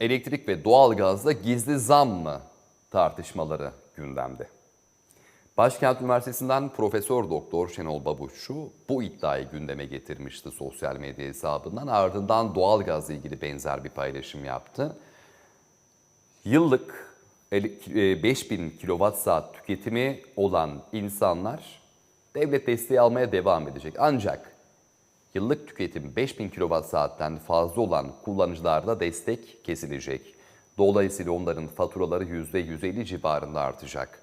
Elektrik ve doğalgazda gizli zam mı tartışmaları gündemde. Başkent Üniversitesi'nden Profesör Doktor Şenol Babuşçu bu iddiayı gündeme getirmişti sosyal medya hesabından. Ardından doğalgazla ilgili benzer bir paylaşım yaptı. Yıllık ele- e, 5000 kilowatt saat tüketimi olan insanlar devlet desteği almaya devam edecek. Ancak yıllık tüketim 5000 kilowatt saatten fazla olan kullanıcılarda destek kesilecek. Dolayısıyla onların faturaları %150 civarında artacak.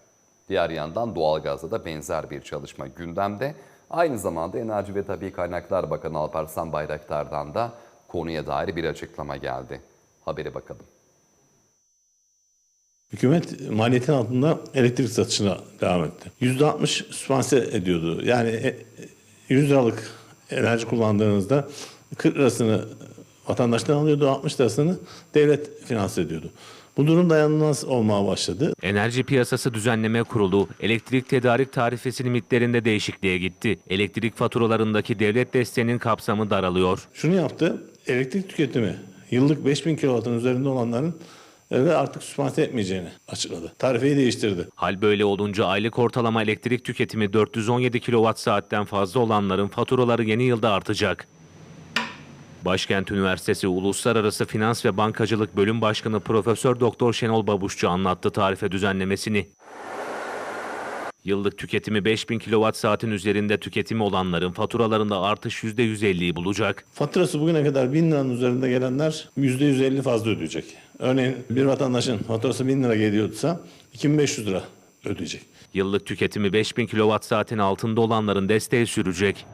Diğer yandan doğalgazda da benzer bir çalışma gündemde. Aynı zamanda Enerji ve Tabi Kaynaklar Bakanı Alparslan Bayraktar'dan da konuya dair bir açıklama geldi. Habere bakalım. Hükümet maliyetin altında elektrik satışına devam etti. %60 sübvanse ediyordu. Yani e, 100 liralık enerji kullandığınızda 40 lirasını vatandaştan alıyordu, 60 lirasını devlet finanse ediyordu. Bu durum dayanılmaz olmaya başladı. Enerji Piyasası Düzenleme Kurulu elektrik tedarik tarifesi limitlerinde değişikliğe gitti. Elektrik faturalarındaki devlet desteğinin kapsamı daralıyor. Şunu yaptı, elektrik tüketimi yıllık 5000 kW'ın üzerinde olanların ve artık sübvanse etmeyeceğini açıkladı. Tarifeyi değiştirdi. Hal böyle olunca aylık ortalama elektrik tüketimi 417 kWh fazla olanların faturaları yeni yılda artacak. Başkent Üniversitesi Uluslararası Finans ve Bankacılık Bölüm Başkanı Profesör Doktor Şenol Babuşçu anlattı tarife düzenlemesini. Yıllık tüketimi 5000 kWh saatin üzerinde tüketimi olanların faturalarında artış %150'yi bulacak. Faturası bugüne kadar 1000 liranın üzerinde gelenler %150 fazla ödeyecek. Örneğin bir vatandaşın faturası 1000 lira geliyorsa 2500 lira ödeyecek. Yıllık tüketimi 5000 kWh saatin altında olanların desteği sürecek.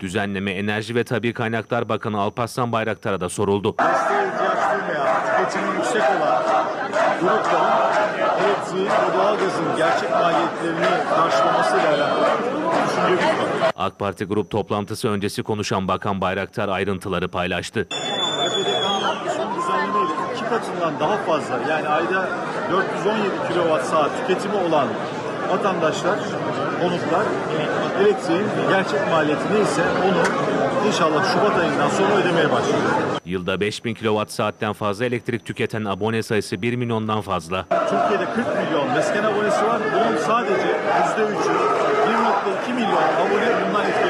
Düzenleme Enerji ve Tabi Kaynaklar Bakanı Alparslan Bayraktar'a da soruldu. Tüketimi yüksek olan grupların elektriğin ve doğalgazın gerçek maliyetlerini karşılamasıyla alakalı düşüncemiz var. AK Parti grup toplantısı öncesi konuşan Bakan Bayraktar ayrıntıları paylaştı. EPDK'nın son düzenlemeyle iki katından daha fazla yani ayda 417 kilowatt saat tüketimi olan vatandaşlar, konutlar elektriğin gerçek maliyeti neyse onu inşallah Şubat ayından sonra ödemeye başlayacak. Yılda 5000 kWh saatten fazla elektrik tüketen abone sayısı 1 milyondan fazla. Türkiye'de 40 milyon mesken abonesi var. Bunun sadece %3'ü 1.2 milyon abone bundan etkilenemiyor.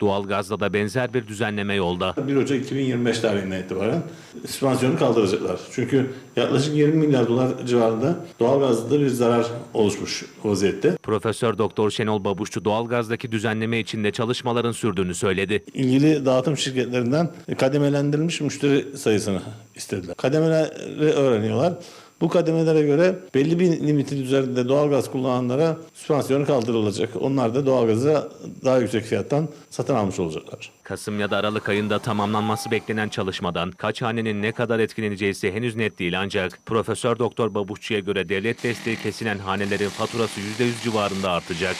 Doğalgazda da benzer bir düzenleme yolda. 1 Ocak 2025 tarihinden itibaren süspansiyonu kaldıracaklar. Çünkü yaklaşık 20 milyar dolar civarında doğalgazda bir zarar oluşmuş vaziyette. Profesör Doktor Şenol Babuşçu doğalgazdaki düzenleme içinde çalışmaların sürdüğünü söyledi. İlgili dağıtım şirketlerinden kademelendirilmiş müşteri sayısını istediler. Kademeleri öğreniyorlar. Bu kademelere göre belli bir limitin üzerinde doğalgaz kullananlara süspansiyonu kaldırılacak. Onlar da doğalgazı daha yüksek fiyattan satın almış olacaklar. Kasım ya da Aralık ayında tamamlanması beklenen çalışmadan kaç hanenin ne kadar etkileneceği ise henüz net değil ancak Profesör Doktor Babuşçu'ya göre devlet desteği kesilen hanelerin faturası %100 civarında artacak.